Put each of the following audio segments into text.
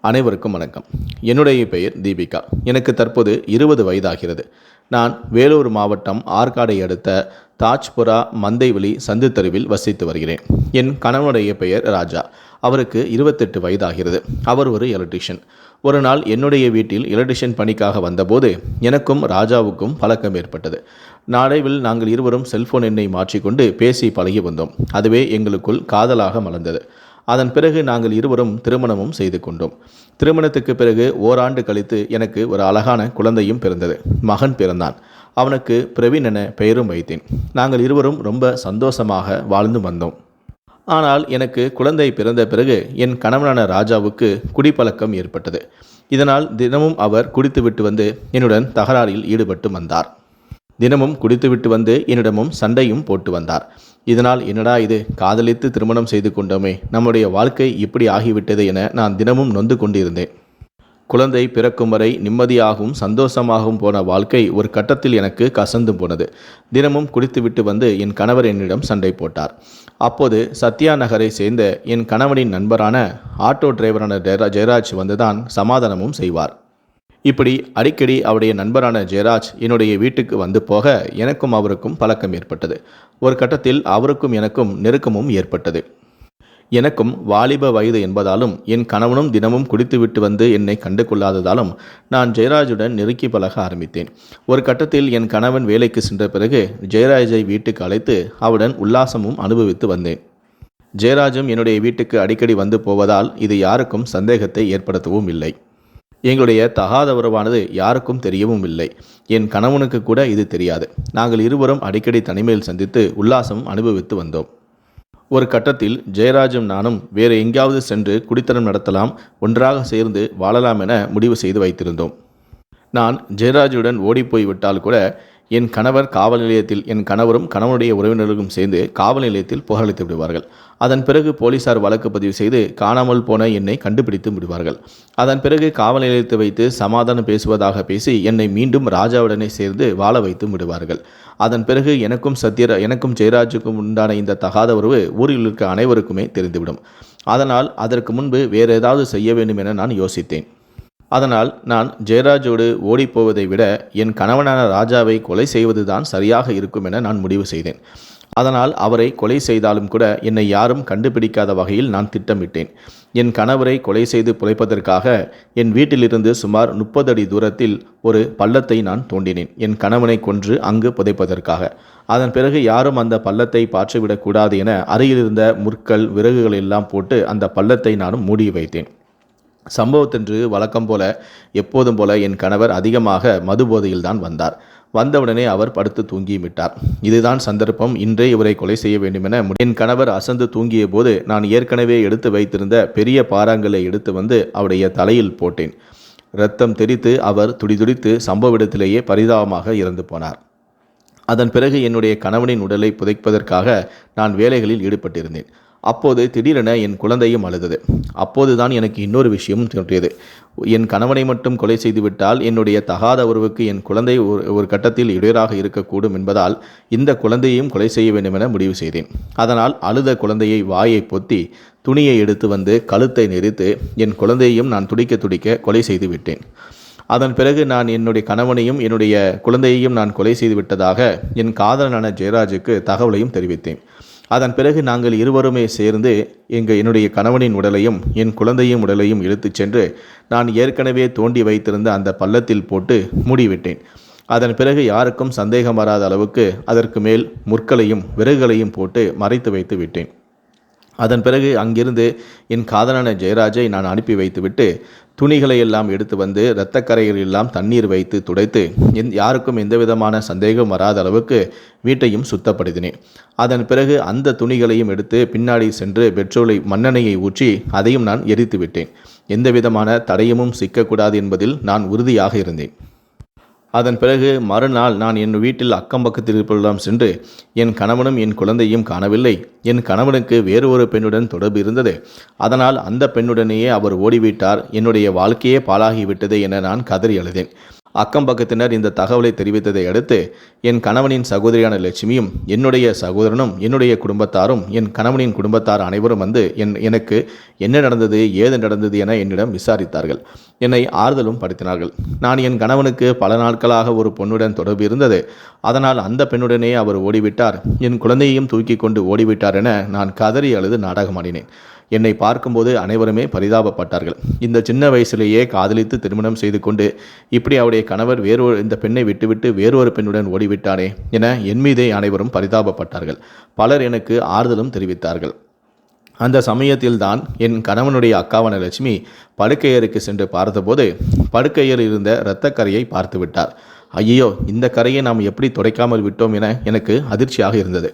அனைவருக்கும் வணக்கம். என்னுடைய பெயர் தீபிகா. எனக்கு தற்போது இருபது வயதாகிறது. நான் வேலூர் மாவட்டம் ஆற்காடை அடுத்த தாஜ்புரா மந்தைவெளி சந்து தெருவில் வசித்து வருகிறேன். என் கணவனுடைய பெயர் ராஜா. அவருக்கு இருபத்தெட்டு வயதாகிறது. அவர் ஒரு எலக்ட்ரிஷியன். ஒரு நாள் என்னுடைய வீட்டில் எலக்ட்ரிஷியன் பணிக்காக வந்தபோது எனக்கும் ராஜாவுக்கும் பழக்கம் ஏற்பட்டது. நாளைவில் நாங்கள் இருவரும் செல்போன் எண்ணை மாற்றிக்கொண்டு பேசி பழகி வந்தோம். அதுவே எங்களுக்குள் காதலாக மலர்ந்தது. அதன் பிறகு நாங்கள் இருவரும் திருமணமும் செய்து கொண்டோம். திருமணத்துக்கு பிறகு ஓராண்டு கழித்து எனக்கு ஒரு அழகான குழந்தையும் பிறந்தது. மகன் பிறந்தான். அவனுக்கு பிரவீன் என பெயரும் வைத்தேன். நாங்கள் இருவரும் ரொம்ப சந்தோஷமாக வாழ்ந்து வந்தோம். ஆனால் எனக்கு குழந்தை பிறந்த பிறகு என் கணவனான ராஜாவுக்கு குடிப்பழக்கம் ஏற்பட்டது. இதனால் தினமும் அவர் குடித்துவிட்டு வந்து என்னுடன் தகராறில் ஈடுபட்டு வந்தார். தினமும் குடித்துவிட்டு வந்து என்னிடமும் சண்டையும் போட்டு வந்தார். இதனால் என்னடா இது? காதலித்து திருமணம் செய்து கொண்டோமே. நம்முடைய வாழ்க்கை இப்படி ஆகிவிட்டது என நான் தினமும் நொந்து கொண்டிருந்தேன். குழந்தை பிறக்கும் வரை நிம்மதியாகவும் சந்தோஷமாகவும் போன வாழ்க்கை ஒரு கட்டத்தில் எனக்கு கசந்து போனது. தினமும் குடித்துவிட்டு வந்து என் கணவர் என்னிடம் சண்டை போட்டார். அப்போது சத்யா நகரை சேர்ந்த என் கணவனின் நண்பரான ஆட்டோ டிரைவரான ஜெயரா- ஜெயராஜ் வந்துதான் சமாதானமும் செய்வார். இப்படி அடிக்கடி அவருடைய நண்பரான ஜெயராஜ் என்னுடைய வீட்டுக்கு வந்து போக எனக்கும் அவருக்கும் பழக்கம் ஏற்பட்டது. ஒரு கட்டத்தில் அவருக்கும் எனக்கும் நெருக்கமும் ஏற்பட்டது. எனக்கும் வாலிப வயது என்பதாலும் என் கணவனும் தினமும் குடித்துவிட்டு வந்து என்னை கண்டு கொள்ளாததாலும் நான் ஜெயராஜுடன் நெருக்கி பழக ஆரம்பித்தேன். ஒரு கட்டத்தில் என் கணவன் வேலைக்கு சென்ற பிறகு ஜெயராஜை வீட்டுக்கு அழைத்து அவருடன் உல்லாசமும் அனுபவித்து வந்தேன். ஜெயராஜும் என்னுடைய வீட்டுக்கு அடிக்கடி வந்து போவதால் இது யாருக்கும் சந்தேகத்தை ஏற்படுத்தவும் இல்லை. எங்களுடைய தகாத உறவானது யாருக்கும் தெரியவும் இல்லை. என் கணவனுக்கு கூட இது தெரியாது. நாங்கள் இருவரும் அடிக்கடி தனிமையில் சந்தித்து உல்லாசம் அனுபவித்து வந்தோம். ஒரு கட்டத்தில் ஜெயராஜும் நானும் வேறு எங்கேயாவது சென்று குடித்தனம் நடத்தலாம் ஒன்றாக சேர்ந்து வாழலாம் என முடிவு செய்து வைத்திருந்தோம். நான் ஜெயராஜுடன் ஓடிப்போய் விட்டால் கூட என் கணவர் காவல் நிலையத்தில் என் கணவரும் கணவனுடைய உறவினர்களும் சேர்ந்து காவல் நிலையத்தில் புகாரளித்து விடுவார்கள். அதன் பிறகு போலீசார் வழக்கு பதிவு செய்து காணாமல் போன என்னை கண்டுபிடித்து விடுவார்கள். அதன் பிறகு காவல் நிலையத்தை வைத்து சமாதானம் பேசுவதாக பேசி என்னை மீண்டும் ராஜாவுடனே சேர்ந்து வாழ வைத்து விடுவார்கள். அதன் பிறகு எனக்கும் சத்யரா எனக்கும் ஜெயராஜுக்கும் உண்டான இந்த தகாத உறவு ஊரில் இருக்க அனைவருக்குமே தெரிந்துவிடும். அதனால் அதற்கு முன்பு வேறு ஏதாவது செய்ய வேண்டும் என நான் யோசித்தேன். அதனால் நான் ஜெயராஜோடு ஓடிப்போவதை விட என் கணவனான ராஜாவை கொலை செய்வதுதான் சரியாக இருக்கும் என நான் முடிவு செய்தேன். அதனால் அவரை கொலை செய்தாலும் கூட என்னை யாரும் கண்டுபிடிக்காத வகையில் நான் திட்டமிட்டேன். என் கணவரை கொலை செய்து புதைப்பதற்காக என் வீட்டிலிருந்து சுமார் முப்பது அடி தூரத்தில் ஒரு பள்ளத்தை நான் தோண்டினேன். என் கணவனை கொன்று அங்கு புதைப்பதற்காக. அதன் பிறகு யாரும் அந்த பள்ளத்தை பாற்றிவிடக்கூடாது என அருகிலிருந்த முற்கள் விறகுகள் எல்லாம் போட்டு அந்த பள்ளத்தை நானும் மூடி வைத்தேன். சம்பவத்தன்று வழக்கம் போல எப்போதும் போல என் கணவர் அதிகமாக மது போதையில்தான் வந்தார். வந்தவுடனே அவர் படுத்து தூங்கியும் விட்டார் இதுதான் சந்தர்ப்பம். இன்றே இவரை கொலை செய்ய வேண்டுமென என் கணவர் அசந்து தூங்கிய போது நான் ஏற்கனவே எடுத்து வைத்திருந்த பெரிய பாறாங்களை எடுத்து வந்து அவருடைய தலையில் போட்டேன். இரத்தம் தெரித்து அவர் துடிதுடித்து சம்பவ இடத்திலேயே பரிதாபமாக இறந்து போனார். அதன் பிறகு என்னுடைய கணவனின் உடலை புதைப்பதற்காக நான் வேலைகளில் ஈடுபட்டிருந்தேன். அப்போது திடீரென என் குழந்தையும் அழுதது. அப்போதுதான் எனக்கு இன்னொரு விஷயமும் தோன்றியது. என் கணவனை மட்டும் கொலை செய்துவிட்டால் என்னுடைய தகாத உறவுக்கு என் குழந்தை ஒரு ஒரு கட்டத்தில் இடையராக இருக்கக்கூடும் என்பதால் இந்த குழந்தையையும் கொலை செய்ய வேண்டுமென முடிவு செய்தேன். அதனால் அழுத குழந்தையை வாயை பொத்தி துணியை எடுத்து வந்து கழுத்தை நெரித்து என் குழந்தையையும் நான் துடிக்க துடிக்க கொலை செய்து விட்டேன். அதன் பிறகு நான் என்னுடைய கணவனையும் என்னுடைய குழந்தையையும் நான் கொலை செய்து விட்டதாக என் காதலனான ஜெயராஜுக்கு தகவலையும் தெரிவித்தேன். அதன் பிறகு நாங்கள் இருவருமே சேர்ந்து எங்கள் என்னுடைய கணவனின் உடலையும் என் குழந்தையின் உடலையும் இழுத்துச் சென்று நான் ஏற்கனவே தோண்டி வைத்திருந்த அந்த பள்ளத்தில் போட்டு மூடிவிட்டேன். அதன் பிறகு யாருக்கும் சந்தேகம் வராத அளவுக்கு அதற்கு மேல் முற்களையும் விறகுகளையும் போட்டு மறைத்து வைத்து விட்டேன். அதன் பிறகு அங்கிருந்து என் காதலான ஜெயராஜை நான் அனுப்பி வைத்துவிட்டு துணிகளை எல்லாம் எடுத்து வந்து இரத்தக்கரையில் எல்லாம் தண்ணீர் வைத்து துடைத்து எந் யாருக்கும் எந்த விதமான சந்தேகம் வராத அளவுக்கு வீட்டையும் சுத்தப்படுத்தினேன். அதன் பிறகு அந்த துணிகளையும் எடுத்து பின்னாடி சென்று பெட்ரோலை மண்ணெண்ணெயை ஊற்றி அதையும் நான் எரித்து விட்டேன் எந்த விதமான தடயமும் சிக்கக்கூடாது என்பதில் நான் உறுதியாக இருந்தேன். அதன் பிறகு மறுநாள் நான் என் வீட்டில் அக்கம் பக்கத்தில் இருப்பவர்களிடம் சென்று என் கணவனும் என் குழந்தையும் காணவில்லை. என் கணவனுக்கு வேறு ஒரு பெண்ணுடன் தொடர்பு இருந்தது. அதனால் அந்த பெண்ணுடனேயே அவர் ஓடிவிட்டார். என்னுடைய வாழ்க்கையே பாழாகிவிட்டது என நான் கதறி அழுதேன். அக்கம் பக்கத்தினர் இந்த தகவலை தெரிவித்ததை அடுத்து என் கணவனின் சகோதரியான லட்சுமியும் என்னுடைய சகோதரனும் என்னுடைய குடும்பத்தாரும் என் கணவனின் குடும்பத்தார் அனைவரும் வந்து என் எனக்கு என்ன நடந்தது ஏது நடந்தது என என்னிடம் விசாரித்தார்கள். என்னை ஆறுதலும் படுத்தினார்கள். நான் என் கணவனுக்கு பல நாட்களாக ஒரு பொண்ணுடன் தொடர்பு இருந்தது. அதனால் அந்த பெண்ணுடனே அவர் ஓடிவிட்டார். என் குழந்தையையும் தூக்கி கொண்டு ஓடிவிட்டார் என நான் கதறி அழுது நாடகமாடினேன். என்னை பார்க்கும்போது அனைவருமே பரிதாபப்பட்டார்கள். இந்த சின்ன வயசிலேயே காதலித்து திருமணம் செய்து கொண்டு இப்படி அவருடைய கணவர் வேறொரு இந்த பெண்ணை விட்டுவிட்டு வேறொரு பெண்ணுடன் ஓடிவிட்டானே என என் மீதே அனைவரும் பரிதாபப்பட்டார்கள். பலர் எனக்கு ஆறுதலும் தெரிவித்தார்கள். அந்த சமயத்தில்தான் என் கணவனுடைய அக்காவான லட்சுமி படுக்கையருக்கு சென்று பார்த்தபோது படுக்கையில் இருந்த இரத்தக்கரையை பார்த்து விட்டார் ஐயோ இந்த கரையை நாம் எப்படி துடைக்காமல் விட்டோம் என எனக்கு அதிர்ச்சியாக இருந்தது.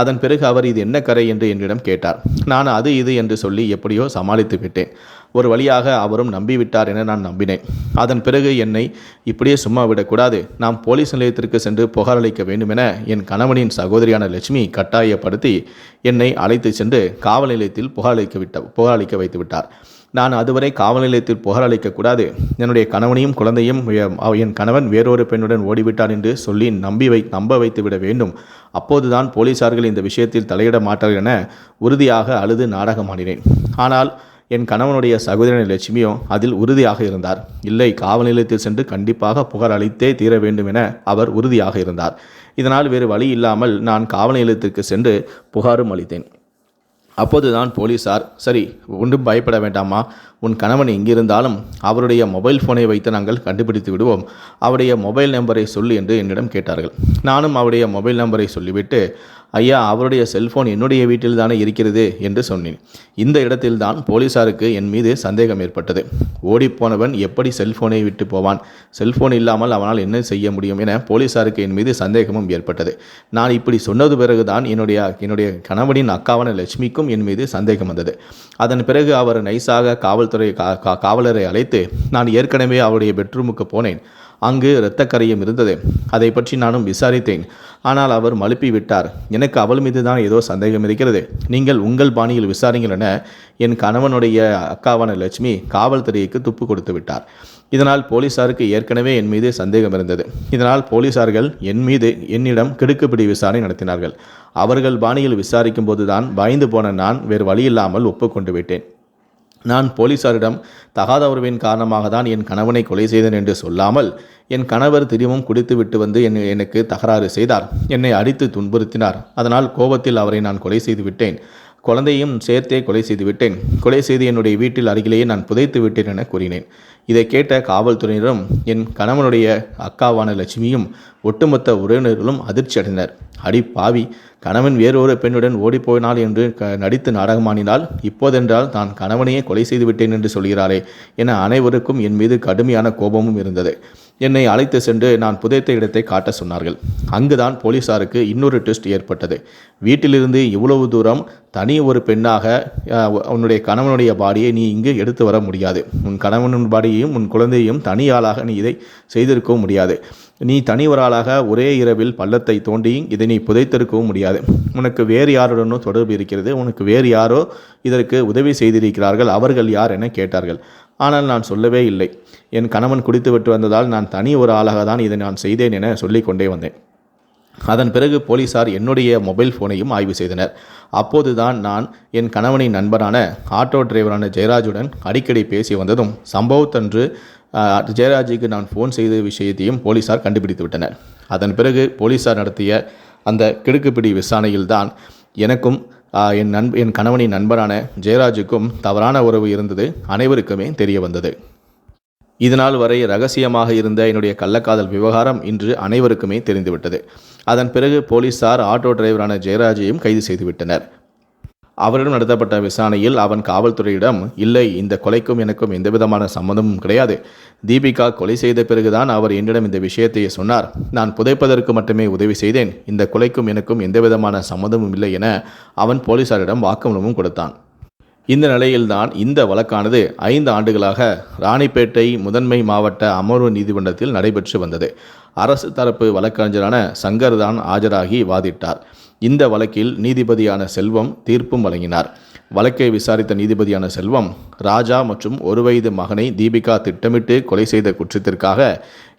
அதன் பிறகு அவர் இது என்ன கரை என்று என்னிடம் கேட்டார். நான் அது இது என்று சொல்லி எப்படியோ சமாளித்து விட்டேன். ஒரு வழியாக அவரும் நம்பிவிட்டார் என நான் நம்பினேன். அதன் பிறகு என்னை இப்படியே சும்மா விடக்கூடாது. நாம் போலீஸ் நிலையத்திற்கு சென்று புகார் அளிக்க வேண்டுமென என் கணவனின் சகோதரியான லட்சுமி கட்டாயப்படுத்தி என்னை அழைத்து சென்று காவல் நிலையத்தில் புகார் அளிக்க விட்ட புகார் அளிக்க வைத்து விட்டார். நான் அதுவரை காவல் நிலையத்தில் புகார் அளிக்கக்கூடாது என்னுடைய கணவனையும் குழந்தையும் என் கணவன் வேறொரு பெண்ணுடன் ஓடிவிட்டார் என்று சொல்லி நம்பி வை நம்ப வைத்து விட வேண்டும். அப்போதுதான் போலீசார்கள் இந்த விஷயத்தில் தலையிட மாட்டார்கள் என உறுதியாக அழுது நாடகமாடினேன் ஆனால் என் கணவனுடைய சகோதரன் லட்சுமியோ அதில் உறுதியாக இருந்தார். இல்லை காவல் நிலையத்தில் சென்று கண்டிப்பாக புகார் அளித்தே தீர வேண்டும் என அவர் உறுதியாக இருந்தார். இதனால் வேறு வழி இல்லாமல் நான் காவல் நிலையத்திற்கு சென்று புகாரும் அளித்தேன். அப்போதுதான் போலீசார் சரி ஒன்றும் பயப்பட வேண்டாமா உன் கணவன் எங்கிருந்தாலும் அவருடைய மொபைல் ஃபோனை வைத்து நாங்கள் கண்டுபிடித்து விடுவோம். அவருடைய மொபைல் நம்பரை சொல்லு என்று என்னிடம் கேட்டார்கள். நானும் அவருடைய மொபைல் நம்பரை சொல்லிவிட்டு ஐயா அவருடைய செல்போன் என்னுடைய வீட்டில் தானே இருக்கிறது என்று சொன்னேன். இந்த இடத்தில்தான் போலீசாருக்கு என் மீது சந்தேகம் ஏற்பட்டது. ஓடிப்போனவன் எப்படி செல்போனை விட்டு போவான்? செல்போன் இல்லாமல் அவனால் என்ன செய்ய முடியும் என போலீசாருக்கு என் மீது சந்தேகமும் ஏற்பட்டது. நான் இப்படி சொன்னது பிறகுதான் என்னுடைய என்னுடைய கணவனின் அக்காவான லட்சுமிக்கும் என் மீது சந்தேகம் வந்தது. அதன் பிறகு அவர் நைஸாக காவல்துறை கா- கா- காவலரை அழைத்து நான் ஏற்கனவே அவருடைய பெட்ரூமுக்கு போனேன். அங்கு இரத்தக்கரையும் இருந்தது. அதை பற்றி நானும் விசாரித்தேன். ஆனால் அவர் மழுப்பி விட்டார் எனக்கு அவள் மீது தான் ஏதோ சந்தேகம் இருக்கிறது. நீங்கள் உங்கள் பாணியில் விசாரிங்கள் என என் கணவனுடைய அக்காவான லட்சுமி காவல்துறைக்கு துப்பு கொடுத்து விட்டார். இதனால் போலீசாருக்கு ஏற்கனவே என் மீது சந்தேகம் இருந்தது. இதனால் போலீசார்கள் என் மீது என்னிடம் கிடுக்குப்பிடி விசாரணை நடத்தினார்கள். அவர்கள் பாணியில் விசாரிக்கும் போதுதான் பயந்து போன நான் வேறு வழியில்லாமல் ஒப்புக்கொண்டு விட்டேன். நான் போலீசாரிடம் தகாத உறவின் காரணமாக தான் என் கணவனை கொலை செய்தேன் என்று சொல்லாமல் என் கணவர் திரிவும் குடித்துவிட்டு வந்து என் எனக்கு தகராறு செய்தார். என்னை அடித்து துன்புறுத்தினார். அதனால் கோபத்தில் அவரை நான் கொலை செய்து விட்டேன். குழந்தையும் சேர்த்தே கொலை செய்து விட்டேன். கொலை செய்து என்னுடைய வீட்டில் அருகிலேயே நான் புதைத்து விட்டேன் என கூறினேன். இதை கேட்ட காவல்துறையினரும் என் கணவனுடைய அக்காவான லட்சுமியும் ஒட்டுமொத்த உறவினர்களும் அதிர்ச்சி அடைந்தனர். அடி பாவி கணவன் வேறொரு பெண்ணுடன் ஓடிப்போனாள் என்று க நடித்து நாடகமானினால் இப்போதென்றால் நான் கணவனையே கொலை செய்து விட்டேன் என்று சொல்கிறாரே என அனைவருக்கும் என் மீது கடுமையான கோபமும் இருந்தது. என்னை அழைத்து சென்று நான் புதைத்த இடத்தை காட்ட சொன்னார்கள். அங்குதான் போலீசாருக்கு இன்னொரு ட்விஸ்ட் ஏற்பட்டது. வீட்டிலிருந்து இவ்வளவு தூரம் தனி ஒரு பெண்ணாக உன்னுடைய கணவனுடைய பாடியை நீ இங்கு எடுத்து வர முடியாது. உன் கணவனின் பாடியையும் உன் குழந்தையையும் தனி ஆளாக நீ இதை செய்திருக்கவும் முடியாது. நீ தனிவராளாக ஒரே இரவில் பள்ளத்தை தோண்டியும் இதை நீ புதைத்திருக்கவும் முடியாது. உனக்கு வேறு யாருடனோ தொடர்பு இருக்கிறது. உனக்கு வேறு யாரோ இதற்கு உதவி செய்திருக்கிறார்கள். அவர்கள் யார் என கேட்டார்கள். ஆனால் நான் சொல்லவே இல்லை. என் கணவன் குடித்துவிட்டு வந்ததால் நான் தனி ஒரு ஆளாக தான் இதை நான் செய்தேன் என சொல்லிக்கொண்டே வந்தேன். அதன் பிறகு போலீசார் என்னுடைய மொபைல் ஃபோனையும் ஆய்வு செய்தனர். அப்போதுதான் நான் என் கணவனின் நண்பரான ஆட்டோ டிரைவரான ஜெயராஜுடன் அடிக்கடி பேசி வந்ததும் சம்பவத்தன்று ஜெயராஜுக்கு நான் ஃபோன் செய்த விஷயத்தையும் போலீசார் கண்டுபிடித்து விட்டனர். அதன் பிறகு போலீசார் நடத்திய அந்த கிடுக்குப்பிடி விசாரணையில்தான் எனக்கும் என் நண்ப என் கணவனின் நண்பரான ஜெயராஜுக்கும் தவறான உறவு இருந்தது. அனைவருக்குமே தெரிய வந்தது. இதனால் வரை ரகசியமாக இருந்த என்னுடைய கள்ளக்காதல் விவகாரம் இன்று அனைவருக்குமே தெரிந்துவிட்டது. அதன் பிறகு போலீசார் ஆட்டோ டிரைவரான ஜெயராஜையும் கைது செய்துவிட்டனர். அவரிடம் நடத்தப்பட்ட விசாரணையில் அவன் காவல்துறையிடம் இல்லை இந்த கொலைக்கும் எனக்கும் எந்தவிதமான சம்மந்தமும் கிடையாது. தீபிகா கொலை செய்த பிறகுதான் அவர் என்னிடம் இந்த விஷயத்தை சொன்னார். நான் புதைப்பதற்கு மட்டுமே உதவி செய்தேன். இந்த கொலைக்கும் எனக்கும் எந்தவிதமான சம்மந்தமும் இல்லை என அவன் போலீசாரிடம் வாக்குமூலமும் கொடுத்தான். இந்த நிலையில்தான் இந்த வழக்கானது ஐந்து ஆண்டுகளாக ராணிப்பேட்டை முதன்மை மாவட்ட அமர்வு நீதிமன்றத்தில் நடைபெற்று வந்தது. அரசு தரப்பு வழக்கறிஞரான சங்கர் தான் ஆஜராகி வாதிட்டார். இந்த வழக்கில் நீதிபதியான செல்வம் தீர்ப்பும் வழங்கினார். வழக்கை விசாரித்த நீதிபதியான செல்வம் ராஜா மற்றும் ஒரு வயது மகனை தீபிகா திட்டமிட்டு கொலை செய்த குற்றத்திற்காக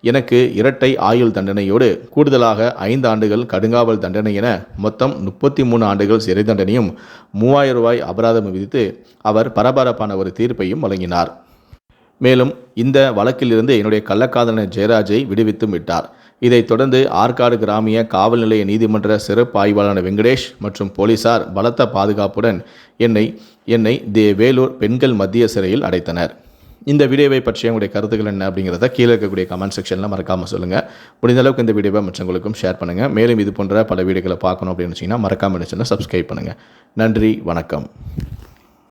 எனக்கு இரட்டை ஆயுள் தண்டனையோடு கூடுதலாக ஐந்து ஆண்டுகள் கடுங்காவல் தண்டனை என மொத்தம் முப்பத்தி மூணு ஆண்டுகள் சிறை தண்டனையும் மூவாயிரம் ரூபாய் அபராதம் விதித்து அவர் பரபரப்பான ஒரு தீர்ப்பையும் வழங்கினார். மேலும் இந்த வழக்கிலிருந்து என்னுடைய கள்ளக்காதலன் ஜெயராஜை விடுவித்தும் விட்டார். இதைத் தொடர்ந்து ஆற்காடு கிராமிய காவல் நிலைய நீதிமன்ற சிறப்பு ஆய்வாளரான வெங்கடேஷ் மற்றும் போலீசார் பலத்த பாதுகாப்புடன் என்னை என்னை தே வேலூர் பெண்கள் மத்திய சிறையில் அடைத்தனர். இந்த வீடியோவை பற்றிய உங்களுடைய கருத்துக்கள் என்ன அப்படிங்கிறத கீழே இருக்கக்கூடிய கமெண்ட் செக்ஷனில் மறக்காமல் சொல்லுங்கள் முடிந்த அளவுக்கு இந்த வீடியோவை மற்றவங்களுக்கும் ஷேர் பண்ணுங்கள் மேலும் இது போன்ற பல வீடியோக்களை பார்க்கணும் அப்படின்னு வச்சிங்கன்னா மறக்காமல் நினச்சுன்னா சப்ஸ்கிரைப் பண்ணுங்கள் நன்றி வணக்கம்.